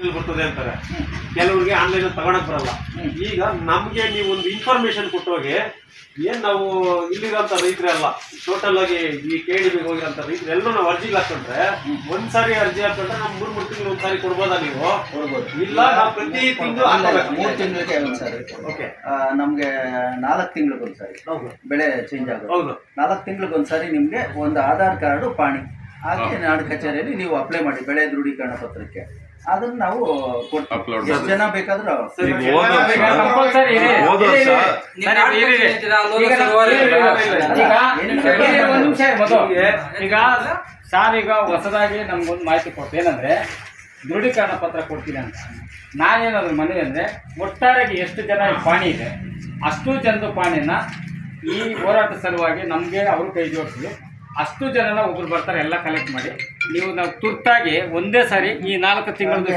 ಇಲ್ಲಿ ಬರ್ತದೆ ಅಂತಾರೆ. ಕೆಲವರಿಗೆ ಆನ್ಲೈನ್ ತಗೊಳಕ್ ಬರಲ್ಲ. ಈಗ ನಮ್ಗೆ ನೀವು ಒಂದು ಇನ್ಫಾರ್ಮೇಶನ್ ಕೊಟ್ಟೋಗಿ ಏನ್ ನಾವು ಇಲ್ಲಿರೋಂಥ ಅಲ್ಲ ಟೋಟಲ್ ಆಗಿ ಈ ಕೇಳಿ ಹೋಗಿರೋಂಥ ರೈತರು ಎಲ್ಲರೂ ನಾವು ಅರ್ಜಿಗೆ ಹಾಕೊಂಡ್ರೆ ಒಂದ್ಸಾರಿ ಅರ್ಜಿ ಹಾಕೊಂಡ್ರೆ ನಾವು ಮೂರ್ ಮೂರು ತಿಂಗಳು ಒಂದ್ಸಾರಿ ಕೊಡ್ಬೋದಾ ನೀವು? ಕೊಡ್ಬೋದು. ಇಲ್ಲ ನಾವು ಪ್ರತಿ ತಿಂಗಳು ಮೂರು ತಿಂಗಳಿಗೆ ಒಂದ್ಸಾರಿ. ಓಕೆ ನಮ್ಗೆ ನಾಲ್ಕು ತಿಂಗಳಿಗೆ ಒಂದ್ಸಾರಿ. ಹೌದು. ಬೆಳೆ ಚೇಂಜ್ ಆಗುತ್ತೆ ಹೌದು. ನಾಲ್ಕು ತಿಂಗಳಿಗೆ ಒಂದ್ಸಾರಿ ನಿಮ್ಗೆ ಒಂದು ಆಧಾರ್ ಕಾರ್ಡು ಪಾಣಿ. ಹಾಗೆ ನಾಡು ಕಚೇರಿಯಲ್ಲಿ ನೀವು ಅಪ್ಲೈ ಮಾಡಿ ಬೆಳೆ ದೃಢೀಕರಣ ಪತ್ರಕ್ಕೆ. ಅದನ್ನ ನಾವು ಅಪ್ಲೋಡ್ ಎಷ್ಟು ಜನ ಬೇಕಾದ್ರೂ ಸರಿ, ಈಗ ಸಾರ್ ಈಗ ಹೊಸದಾಗಿ ನಮ್ಗೊಂದು ಮಾಹಿತಿ ಕೊಟ್ಟು ಏನಂದ್ರೆ ದೃಢೀಕರಣ ಪತ್ರ ಕೊಡ್ತೀನಿ ಅಂತ. ನಾನೇನಾದ್ರು ಮನವಿ ಅಂದ್ರೆ ಒಟ್ಟಾರೆಗೆ ಎಷ್ಟು ಜನ ಪಾಣಿ ಇದೆ ಅಷ್ಟು ಜನದ ಪಾಣಿನ ಈ ಹೋರಾಟ ಸಲುವಾಗಿ ನಮಗೆ ಅವರು ಕೈ ಜೋಡಿಸಿ ಅಷ್ಟು ಜನನ ಒಬ್ರು ಬರ್ತಾರೆ ಎಲ್ಲ ಕಲೆಕ್ಟ್ ಮಾಡಿ. ನೀವು ನಾವು ತುರ್ತಾಗಿ ಒಂದೇ ಸಾರಿ ಈ ನಾಲ್ಕು ತಿಂಗಳದ್ದು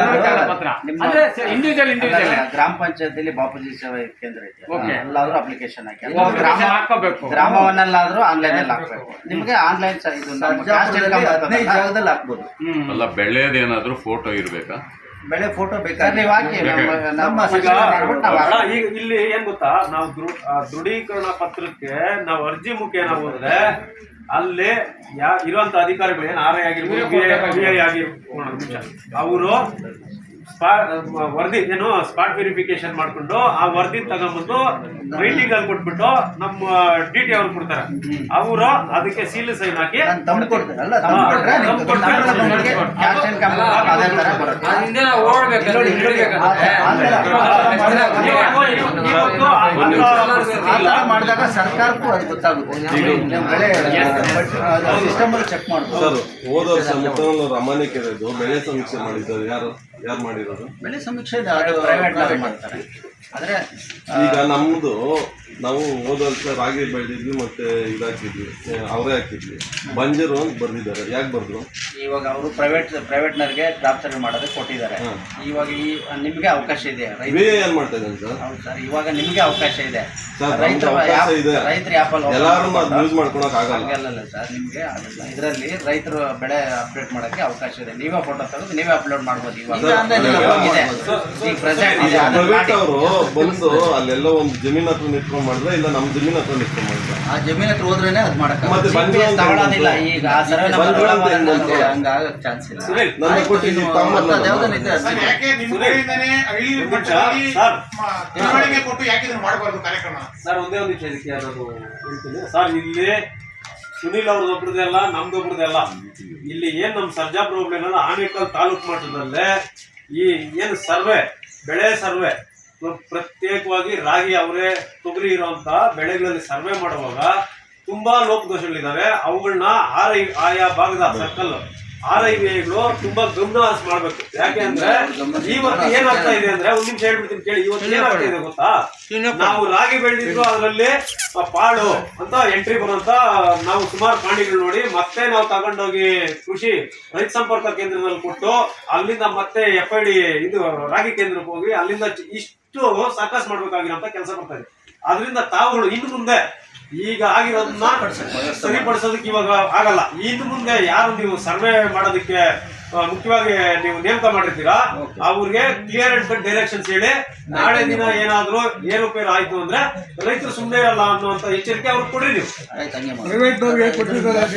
ಹಂಗ- ಪತ್ರ ಅಂದ್ರೆ ಇಂಡಿವಿಜುವಲ್ ಇಂಡಿವಿಜುವಲ್ ಗ್ರಾಮ ಪಂಚಾಯತಿಲಿ ಬಾಪೂಜಿ ಸೇವಾ ಕೇಂದ್ರ ಐತೆ. ಎಲ್ಲಾದ್ರೂ ಅಪ್ಲಿಕೇಶನ್ ಹಾಕಿ. ಗ್ರಾಮವನ್ನೆಲ್ಲಾದ್ರೂ ಆನ್ಲೈನ್ ಅಲ್ಲಿ ಹಾಕ್ಬೇಕು. ನಿಮ್ಗೆ ಆನ್ಲೈನ್ ಜಾಗದಲ್ಲಿ ಹಾಕ್ಬೋದು. ಹ್ಮ್. ಅಲ್ಲ ಬೆಳೆಯದೇನಾದ್ರೂ ಫೋಟೋ ಇರ್ಬೇಕಾ? ಬೆಳೆ ಫೋಟೋ ಬೇಕಾದ್ರೆ ನೀವು ಹಾಕಿ ನಮ್ಮ- ನಮ್ಮ ಈಗ ಮಾಡ್ಬಿಟ್ಟು ನಾವು ಅಲ್ಲ, ಹಾಕ್ತೀವಿ. ಈಗ ಇಲ್ಲಿ ಏನ್ ಗೊತ್ತಾ? ನಾವು ಆ ದೃಢೀಕರಣ ಪತ್ರಕ್ಕೆ ನಾವು ಅರ್ಜಿ ಮುಖೇನ ಹೋದ್ರೆ ಅಲ್ಲಿ ಯಾ ಇರುವಂತ ಅಧಿಕಾರಿಗಳು ಏನ್ ಆರ್ ಐ ಆಗಿರ್ಬೋದು ಬಿ ಐ ಆಗಿರ್ಬೋದು ಅವರು ವರದಿ ಏನು ಸ್ಪಾಟ್ ವೆರಿಫಿಕೇಶನ್ ಮಾಡ್ಕೊಂಡು ಆ ವರದಿ ತಗೊಂಡ್ಬಂದು ರೈಟಿಂಗ್ ಅಲ್ಲಿ ಕೊಟ್ಬಿಟ್ಟು ನಮ್ಮ ಡಿ ಟಿ ಅವ್ರು ಕೊಡ್ತಾರೆ. ಅವರು ಅದಕ್ಕೆ ಸೀಲ್ ಸೈನ್ ಹಾಕಿ ಮಾಡಿದಾಗ ಸರ್ಕಾರಕ್ಕೂ ಅದು ಗೊತ್ತಾಗುತ್ತೆ. ನೀವು ಬೆಳೆ ಸಿಸ್ಟಮ್ ಚೆಕ್ ಮಾಡ್ಬೋದು. ಹೋದ ವರ್ಷ ಬೆಳೆ ಸಮೀಕ್ಷೆ ಮಾಡಿದ್ದಾರೆ. ಯಾರು? ಯಾರು ಮಾಡಿರೋದು? ಬೆಳೆ ಸಮೀಕ್ಷೆ ಇದೆ, ಅದು ಮಾಡ್ತಾರೆ. ಆದ್ರೆ ಈಗ ನಮ್ದು ನಾವು ಹೋದ ವರ್ಷ ರಾಗಿ ಬೆಳೆದಿದ್ವಿ ಮತ್ತೆ ಇದಾಕಿದ್ವಿ ಅವರೇ ಹಾಕಿದ್ವಿ. ಬಂಜರು ಅಂತ ಬರ್ದಿದ್ದಾರೆ. ಯಾಕೆ ಬರ್ದ್ರು? ಇವಾಗ ಅವರು ಪ್ರೈವೇಟ್ ಪ್ರೈವೇಟ್ನವ್ರಿಗೆ ಕ್ರಾಪ್ ಸರ್ವೆ ಮಾಡೋದಕ್ಕೆ ಕೊಟ್ಟಿದ್ದಾರೆ. ಇವಾಗ ಈ ನಿಮ್ಗೆ ಅವಕಾಶ ಇದೆ. ರೈತ ವಿ ಏನ್ ಮಾಡ್ತಾ ಇದ್ದಾರೆ ಸರ್? ಹೌದು ಸರ್ ಇವಾಗ ನಿಮ್ಗೆ ಅವಕಾಶ ಇದೆ. ರೈತರು ರೈತರ. ರೈತರ ಎಲ್ಲಾರು ಯೂಸ್ ಮಾಡ್ಕೊಳಕ್ ಆಗಲ್ಲ. ಹಂಗಲ್ಲ ಸರ್ ನಿಮಗೆ ಆಗಲ್ಲ. ಇದರಲ್ಲಿ ರೈತರು ಬೆಳೆ ಅಪ್ಡೇಟ್ ಮಾಡೋಕೆ ಅವಕಾಶ ಇದೆ. ನೀವೇ ಫೋಟೋ ತೆಗೆದು ನೀವೇ ಅಪ್ಲೋಡ್ ಮಾಡ್ಬೋದು ಇವಾಗ. ಅವರು ಬಂದು ಅಲ್ಲೆಲ್ಲ ಒಂದು ಜಮೀನ್ ಹತ್ರ ನಿಂತ್ಕೊಂಡ್ ಮಾಡಿದ್ರೆ ಇಲ್ಲ ನಮ್ಮ ಜಮೀನ್ ಹತ್ರ ನಿಂತ್ಕೊಂಡ್ ಮಾಡಿದ್ರೆ. ಆ ಜಮೀನ್ ಹತ್ರ ಹೋದ್ರೇನೆ ಅದು ಮಾಡಕ್ಕೆ ಮತ್ತೆ ಬಂದು ಅಂತ ತಗೊಳ್ಳೋದಿಲ್ಲ ಈಗ ಆ ಸರ್ವೆ ನಂಬರ್ ಚಾನ್ಸ್ ಇಲ್ಲ. ನನ್ನ ಕೊಟ್ಟು ಇದೆ ಯಾಕೆ ನಿಮ್ಮ ಕಡೆಯಿಂದನೇ ಹಳ್ಳಿ ಒಂದು ಮಟ್ಟದಲ್ಲಿ ಸರ್. ತಿಳುವಳಿಕೆ ಕೊಟ್ಟು ಯಾಕೆ ಇದನ್ನ ಮಾಡಬಾರ್ದು ಕಾರ್ಯಕ್ರಮ? ಸರ್ ಒಂದೇ ಒಂದು ವಿಷಯ ಹೇಳ್ತೀನಿ ಸರ್ ಇಲ್ಲಿ ಸುನಿಲ್ ಅವ್ರದ್ದು ಒಬ್ರದ್ದೆಲ್ಲ ನಮ್ದೊಬ್ರದ್ದೆಲ್ಲ. ಇಲ್ಲಿ ಏನು ನಮ್ಮ ಸರ್ಜಾಪುರ ಪ್ರಾಬ್ಲಮ್ ಅಂದ್ರೆ ಆನೇಕಲ್ ತಾಲೂಕು ಮಟ್ಟದಲ್ಲೇ ಈ ಏನು ಸರ್ವೆ, ಬೆಳೆ ಸರ್ವೆ ಪ್ರತ್ಯೇಕವಾಗಿ ರಾಗಿ ಅವರೇ ತೊಗರಿ ಇರುವಂತ ಬೆಳೆಗಳಲ್ಲಿ ಸರ್ವೆ ಮಾಡುವಾಗ ತುಂಬಾ ಲೋಪದೋಷಗಳಿದ್ದಾವೆ ಅವುಗಳನ್ನ ಆರ ಆಯಾ ಭಾಗದ ಸರ್ಕಲ್ ಆರ್ ಐ ತುಂಬಾ ಗಮನ ಹರಿಸಿ ಮಾಡ್ಬೇಕು. ಯಾಕೆ ಅಂದ್ರೆ ಇವತ್ತು ಏನಾಗ್ತಾ ಇದೆ ಅಂದ್ರೆ ಒಂದ್ ನಿಮಿಷ ಹೇಳ್ಬಿಡ್ತೀನಿ ಕೇಳಿ. ಇವತ್ತು ಏನಾಗ್ತಾ ಇದೆ ಗೊತ್ತಾ? ನಾವು ರಾಗಿ ಬೆಳೆದಿದ್ರು ಅದರಲ್ಲಿ ಪಾಳು ಅಂತ ಎಂಟ್ರಿ ಬರುವಂತ ನಾವು ಸುಮಾರು ಪ್ರಾಣಿಗಳು ನೋಡಿ ಮತ್ತೆ ನಾವು ತಗೊಂಡೋಗಿ ಕೃಷಿ ರೈತ ಸಂಪರ್ಕ ಕೇಂದ್ರದಲ್ಲಿ ಕೊಟ್ಟು ಅಲ್ಲಿಂದ ಮತ್ತೆ ಎಫ್ ಐ ಡಿ ಇದು ರಾಗಿ ಕೇಂದ್ರಕ್ಕೆ ಹೋಗಿ ಅಲ್ಲಿಂದ ಇಷ್ಟು ಸಾಕಷ್ಟು ಮಾಡ್ಬೇಕಾಗಿರೋ ಕೆಲಸ ಬರ್ತಾ ಇದೆ. ಅದರಿಂದ ತಾವುಗಳು ಇನ್ನು ಮುಂದೆ ಈಗ ಆಗಿರೋದನ್ನ ಸರಿಪಡಿಸೋದಕ್ಕೆ ಇವಾಗ ಆಗಲ್ಲ. ಇನ್ನು ಮುಂದೆ ಯಾರು ನೀವು ಸರ್ವೆ ಮಾಡೋದಕ್ಕೆ ಮುಖ್ಯವಾಗಿ ನೀವು ನೇಮಕ ಮಾಡಿರ್ತೀರಾ ಅವ್ರಿಗೆ ಕ್ಲಿಯರ್ ಅಂಡ್ ಕಟ್ ಡೈರೆಕ್ಷನ್ಸ್ ಹೇಳಿ. ನಾಳೆ ದಿನ ಏನಾದ್ರೂ ಏರುಪೇರು ಆಯ್ತು ಅಂದ್ರೆ ರೈತರು ಸುಮ್ಮನೆ ಇರಲ್ಲ ಅನ್ನುವಂತ ಎಚ್ಚರಿಕೆ ಅವ್ರಿಗೆ ಕೊಡ್ರಿ ನೀವು.